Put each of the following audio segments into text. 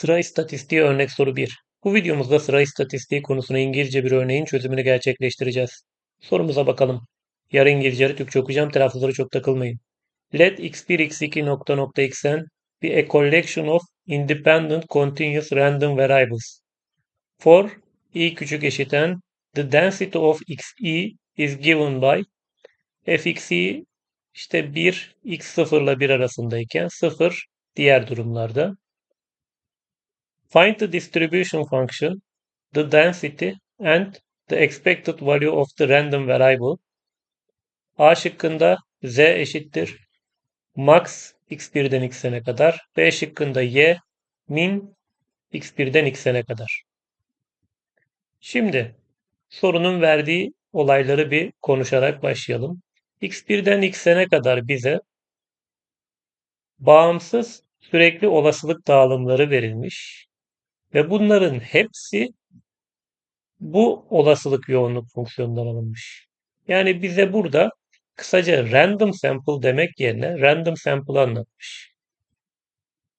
Sıra istatistiği örnek soru 1. Bu videomuzda sıra istatistiği konusuna İngilizce bir örneğin çözümünü gerçekleştireceğiz. Sorumuza bakalım. Yarı İngilizce, yarı Türkçe okuyacağım. Telaffuzlara çok takılmayın. Let x1, x2 nokta nokta xn be a collection of independent continuous random variables. For i küçük eşit n, the density of xe is given by fxi işte 1 x 0 ile 1 arasındayken 0 diğer durumlarda. Find the distribution function, the density and the expected value of the random variable. A şıkkında z eşittir max x1'den x'e kadar. B şıkkında y min x1'den x'e kadar. Şimdi sorunun verdiği olayları bir konuşarak başlayalım. x1'den x'e kadar bize bağımsız sürekli olasılık dağılımları verilmiş. Ve bunların hepsi bu olasılık yoğunluk fonksiyonundan alınmış. Yani bize burada kısaca random sample demek yerine random sample anlatmış.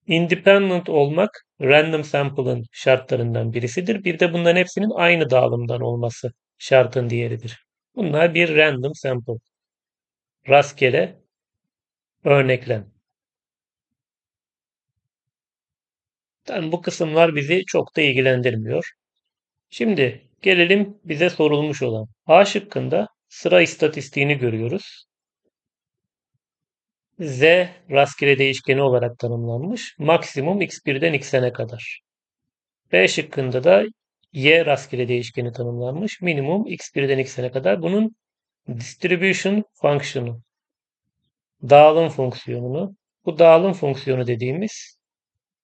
Independent olmak random sample'ın şartlarından birisidir. Bir de bunların hepsinin aynı dağılımdan olması şartın diğeridir. Bunlar bir random sample. Rastgele örneklem. Yani bu kısımlar bizi çok da ilgilendirmiyor. Şimdi gelelim bize sorulmuş olan. A şıkkında sıra istatistiğini görüyoruz. Z rastgele değişkeni olarak tanımlanmış. Maksimum x1'den xn'e kadar. B şıkkında da y rastgele değişkeni tanımlanmış. Minimum x1'den xn'e kadar. Bunun distribution fonksiyonu. Dağılım fonksiyonunu. Bu dağılım fonksiyonu dediğimiz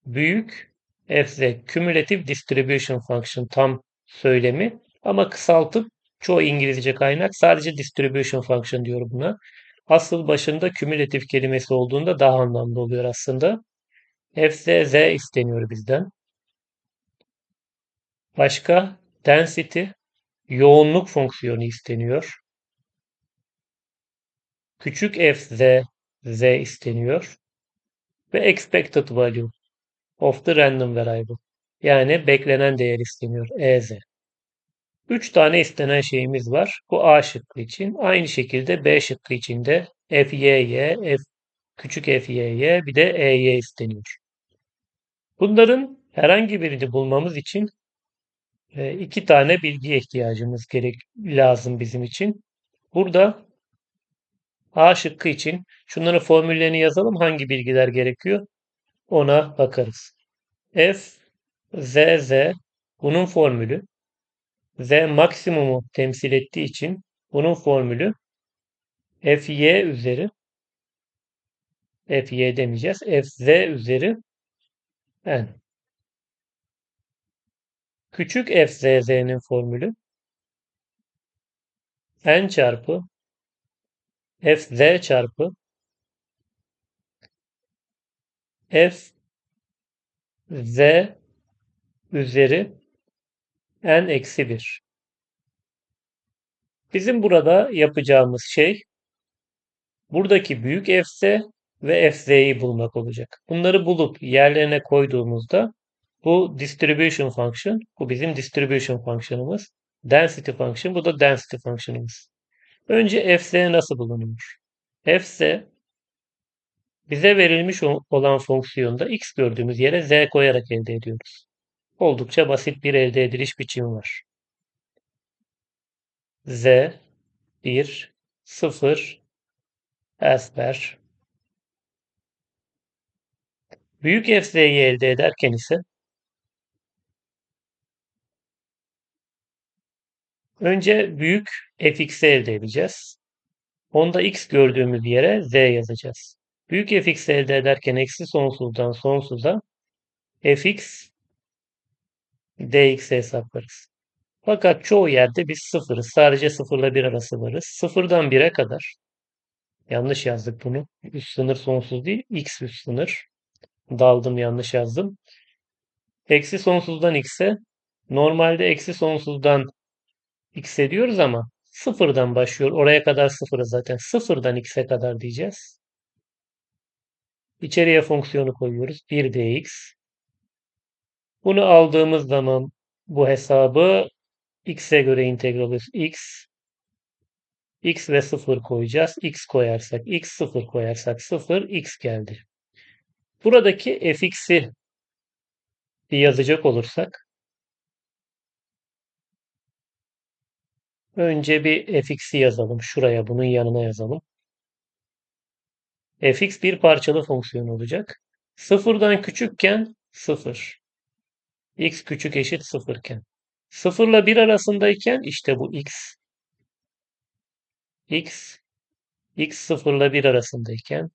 büyük fz cumulative distribution function tam söylemi ama kısaltıp çoğu İngilizce kaynak sadece distribution function diyor buna. Asıl başında kümülatif kelimesi olduğunda daha anlamlı oluyor aslında. fz z isteniyor bizden. Başka density yoğunluk fonksiyonu isteniyor. Küçük fz z isteniyor. Ve expected value of the random variable. Yani beklenen değer isteniyor. EZ. 3 tane istenen şeyimiz var. Bu A şıkkı için. Aynı şekilde B şıkkı için de FYY, F küçük FYY bir de EY isteniyor. Bunların herhangi birini bulmamız için e, iki tane bilgiye ihtiyacımız gerek lazım bizim için. Burada A şıkkı için şunların formüllerini yazalım. Hangi bilgiler gerekiyor? Ona bakarız. F, Z, Z bunun formülü. Z maksimumu temsil ettiği için bunun formülü Fy üzeri Fy demeyeceğiz. Fz üzeri n. Küçük fzz'nin formülü n çarpı fz çarpı f z üzeri n eksi 1. Bizim burada yapacağımız şey buradaki büyük fz ve fz'yi bulmak olacak. Bunları bulup yerlerine koyduğumuzda bu distribution function, bu bizim distribution function'ımız. Density function, bu da density function'ımız. Önce fz nasıl bulunur? fz bize verilmiş olan fonksiyonda x gördüğümüz yere z koyarak elde ediyoruz. Oldukça basit bir elde ediliş biçimi var. z 1 0 esper büyük fz'yi elde ederken ise önce büyük fx'i elde edeceğiz. Onda x gördüğümüz yere z yazacağız. Büyük fx elde ederken eksi sonsuzdan sonsuza fx dx hesaplarız. Fakat çoğu yerde biz sıfırız. Sadece sıfırla bir arası varız. Sıfırdan bire kadar. Yanlış yazdık bunu. Üst sınır sonsuz değil. X üst sınır. Daldım yanlış yazdım. Eksi sonsuzdan x'e normalde eksi sonsuzdan x'e diyoruz ama sıfırdan başlıyor. Oraya kadar sıfırız zaten. Sıfırdan x'e kadar diyeceğiz. İçeriye fonksiyonu koyuyoruz. 1 dx Bunu aldığımız zaman bu hesabı x'e göre integral x x ve 0 koyacağız. x koyarsak x 0 koyarsak 0 x geldi. Buradaki fx'i bir yazacak olursak önce bir fx'i yazalım. Şuraya bunun yanına yazalım. Fx bir parçalı fonksiyon olacak. Sıfırdan küçükken 0. x küçük eşit 0 iken. 0 ile 1 arasındayken işte bu x. x x 0 ile 1 arasındayken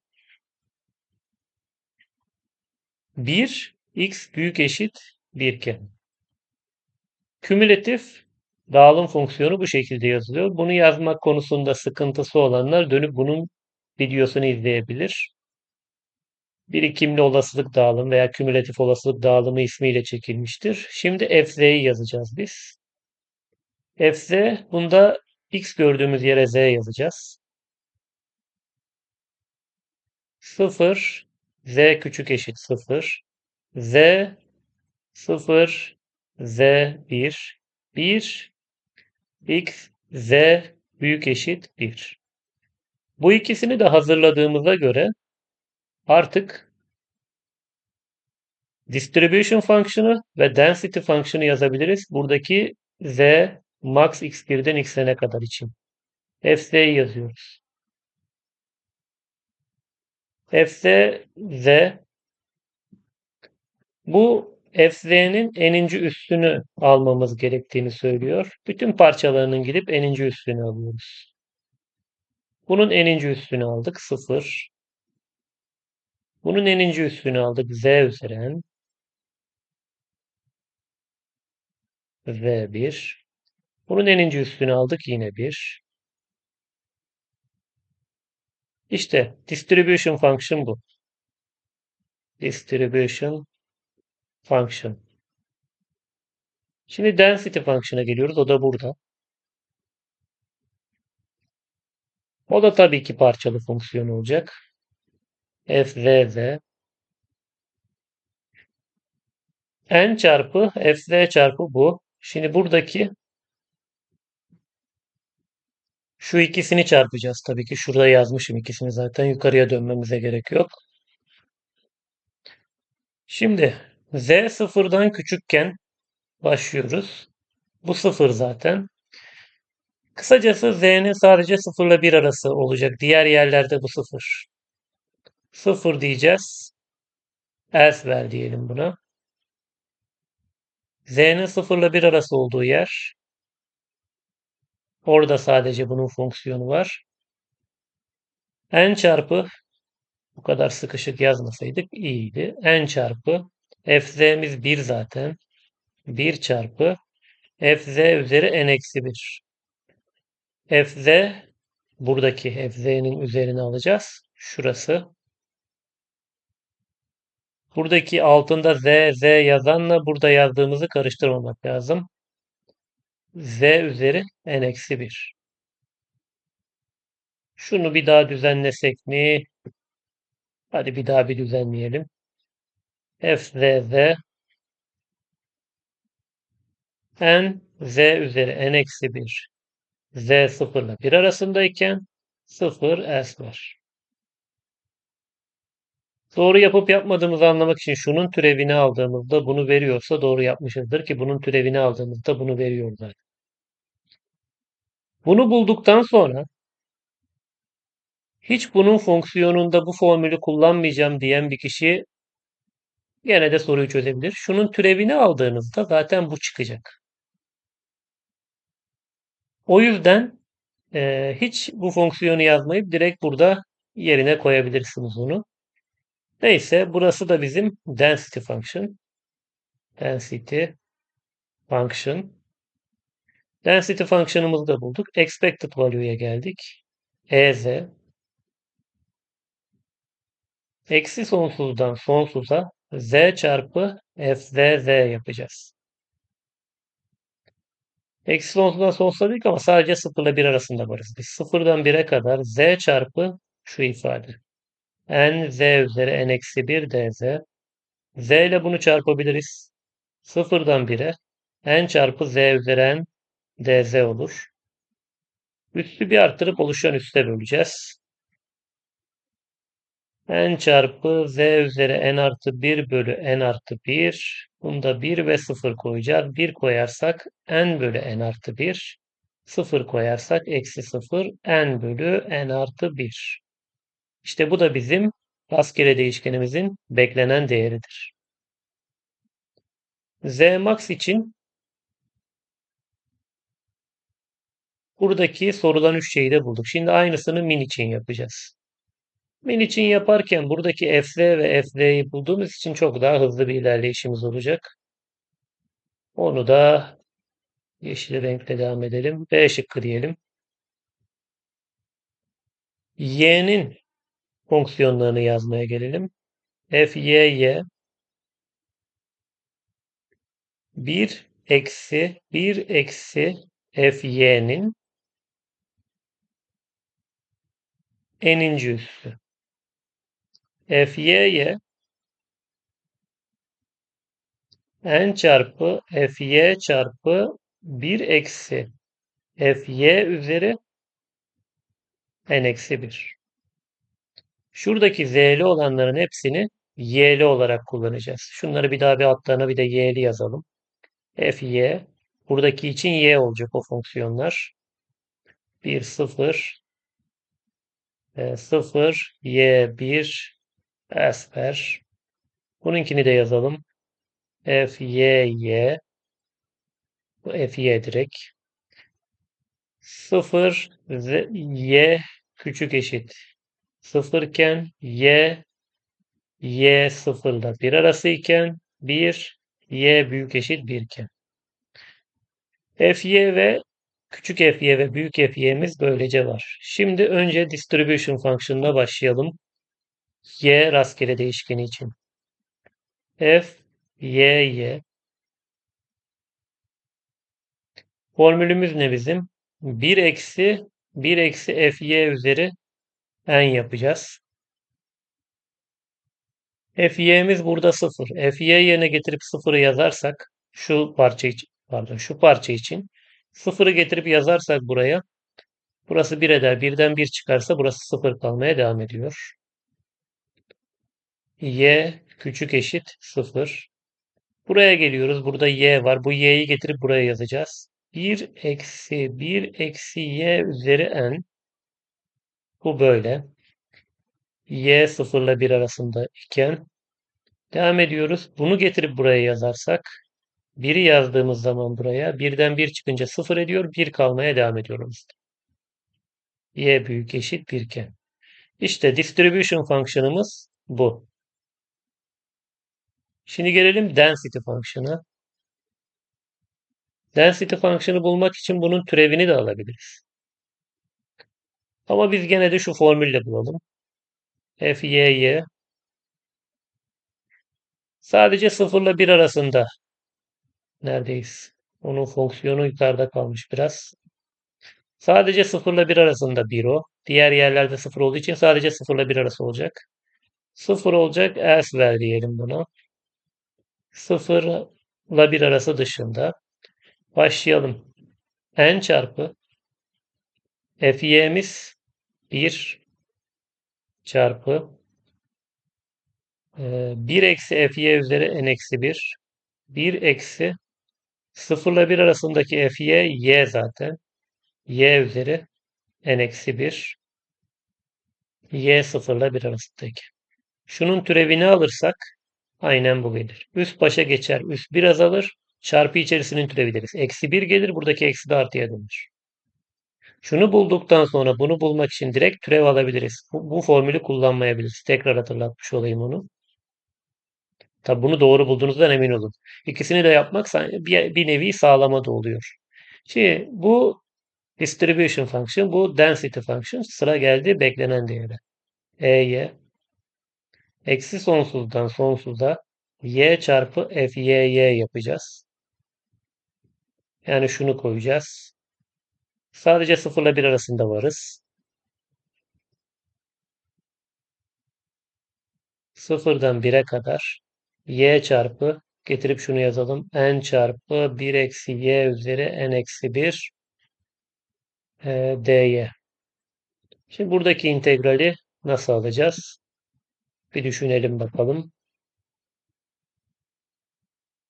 1 x büyük eşit 1 iken. Kümülatif dağılım fonksiyonu bu şekilde yazılıyor. Bunu yazmak konusunda sıkıntısı olanlar dönüp bunun videosunu izleyebilir. Birikimli olasılık dağılımı veya kümülatif olasılık dağılımı ismiyle çekilmiştir. Şimdi fz'yi yazacağız biz. fz bunda x gördüğümüz yere z yazacağız. 0 z küçük eşit 0 z 0 z 1 1 x z büyük eşit 1. Bu ikisini de hazırladığımıza göre artık distribution fonksiyonu ve density fonksiyonu yazabiliriz. Buradaki z max x1'den xn'e kadar için. fz'yi yazıyoruz. fz z bu fz'nin eninci üstünü almamız gerektiğini söylüyor. Bütün parçalarının gidip eninci üstünü alıyoruz. Bunun eninci üstünü aldık 0. Bunun eninci üstünü aldık z üzeri v1. Bunun eninci üstünü aldık yine 1. İşte distribution function bu. Distribution function. Şimdi density function'a geliyoruz. O da burada. O da tabii ki parçalı fonksiyon olacak. f z z n çarpı f z çarpı bu. Şimdi buradaki şu ikisini çarpacağız. Tabii ki şurada yazmışım ikisini zaten. Yukarıya dönmemize gerek yok. Şimdi z sıfırdan küçükken başlıyoruz. Bu sıfır zaten. Kısacası z'nin sadece 0 ile 1 arası olacak. Diğer yerlerde bu 0. 0 diyeceğiz. Elsewhere diyelim buna. z'nin 0 ile 1 arası olduğu yer. Orada sadece bunun fonksiyonu var. n çarpı bu kadar sıkışık yazmasaydık iyiydi. n çarpı fz'miz 1 zaten. 1 çarpı fz üzeri n eksi 1 fz buradaki fz'nin üzerine alacağız. Şurası. Buradaki altında z, z yazanla burada yazdığımızı karıştırmamak lazım. z üzeri n eksi 1. Şunu bir daha düzenlesek mi? Hadi bir daha bir düzenleyelim. f z z n z üzeri n eksi 1 z 0 ile 1 arasındayken 0 s var. Doğru yapıp yapmadığımızı anlamak için şunun türevini aldığımızda bunu veriyorsa doğru yapmışızdır ki bunun türevini aldığımızda bunu veriyor zaten. Bunu bulduktan sonra hiç bunun fonksiyonunda bu formülü kullanmayacağım diyen bir kişi gene de soruyu çözebilir. Şunun türevini aldığınızda zaten bu çıkacak. O yüzden e, hiç bu fonksiyonu yazmayıp direkt burada yerine koyabilirsiniz onu. Neyse burası da bizim density function. Density function. Density function'ımızı da bulduk. Expected value'ya geldik. EZ eksi sonsuzdan sonsuza z çarpı fz z yapacağız. Eksi sonsuzdan sonsuza değil ama sadece 0 ile 1 arasında varız. Biz 0'dan 1'e kadar z çarpı şu ifade. n z üzeri n eksi 1 dz. z ile bunu çarpabiliriz. Sıfırdan 1'e n çarpı z üzeri n dz olur. Üstü bir arttırıp oluşan üste böleceğiz. N çarpı z üzeri n artı 1 bölü n artı 1. Bunda 1 ve 0 koyacağız. 1 koyarsak n bölü n artı 1. 0 koyarsak eksi 0 n bölü n artı 1. İşte bu da bizim rastgele değişkenimizin beklenen değeridir. Z max için buradaki sorulan üç şeyi de bulduk. Şimdi aynısını min için yapacağız. Min için yaparken buradaki fz ve fz'yi bulduğumuz için çok daha hızlı bir ilerleyişimiz olacak. Onu da yeşil renkle devam edelim. B şıkkı diyelim. y'nin fonksiyonlarını yazmaya gelelim. f, y, y 1 eksi 1 eksi f y'nin n'inci üssü. F y'ye n çarpı f y çarpı 1 eksi f y üzeri n eksi 1. Şuradaki z'li olanların hepsini y'li olarak kullanacağız. Şunları bir daha bir altlarına bir de y'li yazalım. f y buradaki için y olacak o fonksiyonlar. 1 0 0 y 1 esper. Bununkini de yazalım. f y y bu f y direkt 0 z, y küçük eşit 0 iken y y 0 ile 1 arası iken 1 y büyük eşit 1 iken f y ve küçük f y ve büyük f y'miz böylece var. Şimdi önce distribution fonksiyonuna başlayalım. Y rastgele değişkeni için. f y y Formülümüz ne bizim? 1 eksi 1 eksi fy üzeri n yapacağız. fy'miz burada 0. fy yerine getirip 0'ı yazarsak şu parça için pardon şu parça için 0'ı getirip yazarsak buraya burası 1 eder. 1'den 1 çıkarsa burası 0 kalmaya devam ediyor. Y küçük eşit 0. Buraya geliyoruz. Burada y var. Bu y'yi getirip buraya yazacağız. 1 eksi 1 eksi y üzeri n. Bu böyle. y 0 ile 1 arasında iken devam ediyoruz. Bunu getirip buraya yazarsak 1'i yazdığımız zaman buraya 1'den 1 çıkınca 0 ediyor. 1 kalmaya devam ediyoruz. y büyük eşit 1 iken. İşte distribution fonksiyonumuz bu. Şimdi gelelim density fonksiyona. Density fonksiyonu bulmak için bunun türevini de alabiliriz. Ama biz gene de şu formülle bulalım. f y y sadece 0 ile 1 arasında neredeyiz? Onun fonksiyonu yukarıda kalmış biraz. Sadece 0 ile 1 arasında 1 o. Diğer yerlerde 0 olduğu için sadece 0 ile 1 arası olacak. 0 olacak elsewhere diyelim buna. 0 ile 1 arası dışında. Başlayalım. n çarpı fy'miz 1 çarpı 1 eksi fy üzeri n eksi 1 1 eksi 0 ile 1 arasındaki fy y zaten y üzeri n eksi 1 y 0 ile 1 arasındaki. Şunun türevini alırsak aynen bu gelir. Üst başa geçer. Üst biraz alır. Çarpı içerisinin türevi deriz. Eksi 1 gelir. Buradaki eksi de artıya dönür. Şunu bulduktan sonra bunu bulmak için direkt türev alabiliriz. Bu, bu formülü kullanmayabiliriz. Tekrar hatırlatmış olayım onu. Tabi bunu doğru bulduğunuzdan emin olun. İkisini de yapmak bir, bir nevi sağlama da oluyor. Şimdi bu distribution function, bu density function. Sıra geldi beklenen değere. E'ye eksi sonsuzdan sonsuza y çarpı fyy yapacağız. Yani şunu koyacağız. Sadece 0 ile 1 arasında varız. Sıfırdan 1'e kadar y çarpı getirip şunu yazalım. n çarpı 1 eksi y üzeri n eksi 1 e, dy. Şimdi buradaki integrali nasıl alacağız? Bir düşünelim bakalım.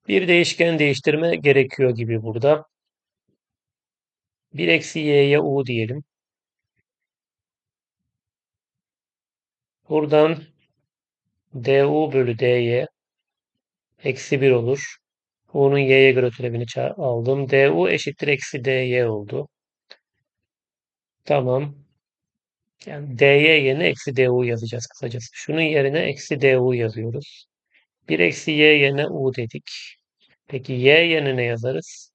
Bir değişken değiştirme gerekiyor gibi burada. 1 eksi y'ye u diyelim. Buradan du bölü dy eksi 1 olur. u'nun y'ye göre türevini aldım. du eşittir eksi dy oldu. Tamam. Yani dy yerine eksi du yazacağız kısacası. Şunun yerine eksi du yazıyoruz. 1 eksi y yerine u dedik. Peki y yerine ne yazarız?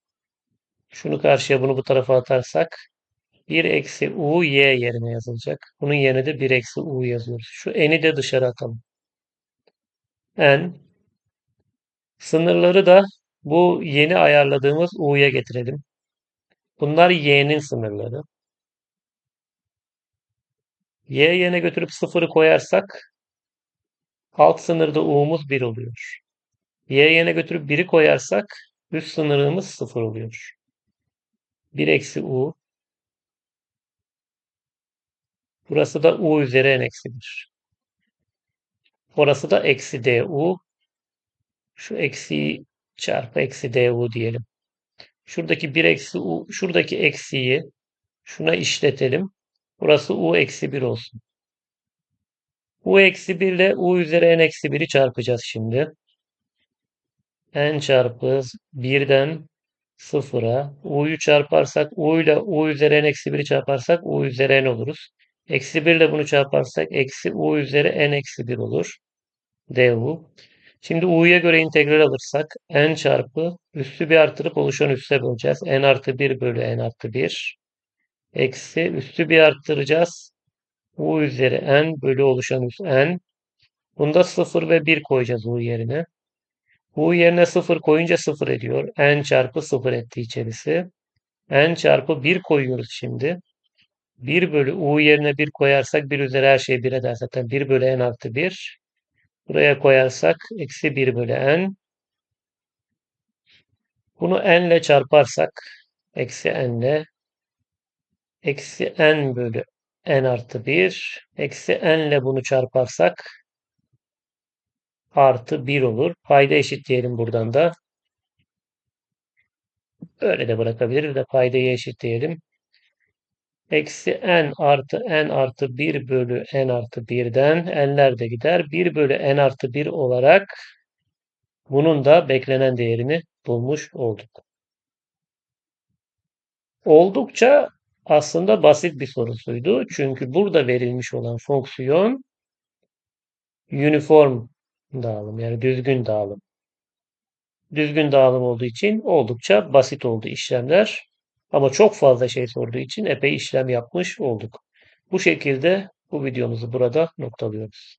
Şunu karşıya bunu bu tarafa atarsak 1 eksi u y yerine yazılacak. Bunun yerine de 1 eksi u yazıyoruz. Şu n'i de dışarı atalım. n sınırları da bu yeni ayarladığımız u'ya getirelim. Bunlar y'nin sınırları. Y yerine götürüp sıfırı koyarsak alt sınırda u'muz 1 oluyor. y yerine götürüp 1'i koyarsak üst sınırımız 0 oluyor. 1 eksi u Burası da u üzeri n eksi 1. Orası da eksi du. Şu eksiyi çarpı eksi du diyelim. Şuradaki 1 eksi u, şuradaki eksiyi şuna işletelim. Burası u eksi 1 olsun. u eksi 1 ile u üzeri n eksi 1'i çarpacağız şimdi. n çarpı 1'den 0'a u'yu çarparsak u ile u üzeri n eksi 1'i çarparsak u üzeri n oluruz. Eksi 1 ile bunu çarparsak eksi u üzeri n eksi 1 olur. du. Şimdi u'ya göre integral alırsak n çarpı üstü bir artırıp oluşan üste böleceğiz. n artı 1 bölü n artı 1 eksi üstü bir arttıracağız. u üzeri n bölü oluşan üst n. Bunda 0 ve 1 koyacağız u yerine. u yerine 0 koyunca 0 ediyor. n çarpı 0 etti içerisi. n çarpı 1 koyuyoruz şimdi. 1 bölü u yerine 1 koyarsak 1 üzeri her şey 1 eder zaten. 1 bölü n artı 1. Buraya koyarsak eksi 1 bölü n. Bunu n ile çarparsak eksi n ile eksi n bölü n artı 1 eksi n ile bunu çarparsak artı 1 olur. Payda eşitleyelim buradan da. Öyle de bırakabiliriz de paydayı eşitleyelim. Eksi n artı n artı 1 bölü n artı 1'den n'ler de gider. 1 bölü n artı 1 olarak bunun da beklenen değerini bulmuş olduk. Oldukça aslında basit bir sorusuydu. Çünkü burada verilmiş olan fonksiyon uniform dağılım yani düzgün dağılım. Düzgün dağılım olduğu için oldukça basit oldu işlemler. Ama çok fazla şey sorduğu için epey işlem yapmış olduk. Bu şekilde bu videomuzu burada noktalıyoruz.